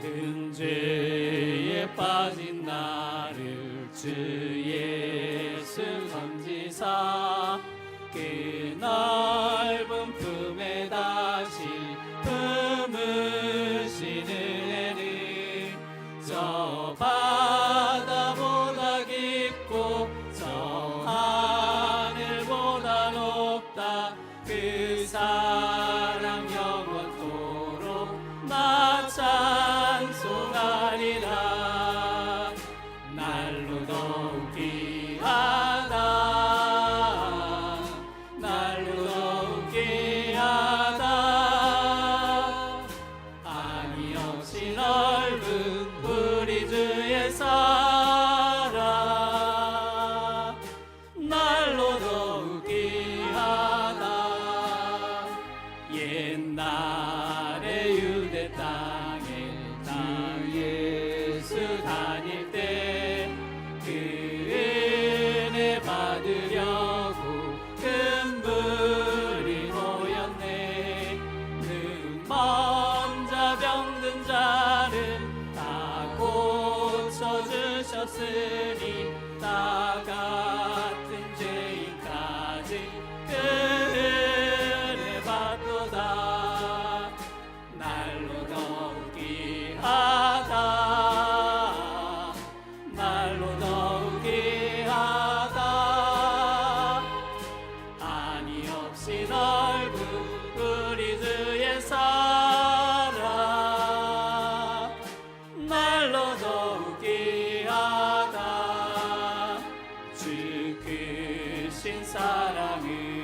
큰 죄에 빠진 나를 주 예수 선지사 그 넓은 품에 다시 품으시는 애는 저 바다보다 깊고 저 하늘보다 높다. 그 얻으려고 금불이 모였네. 그 먼저 병든 자를 다 고쳐주셨으니 다 같은 죄인까지 그를 받도다. 날로 더욱 귀하다. 날로 더 없이 넓은 우리 주의 사랑. 날로 더욱 귀하다. 주 크신 사랑을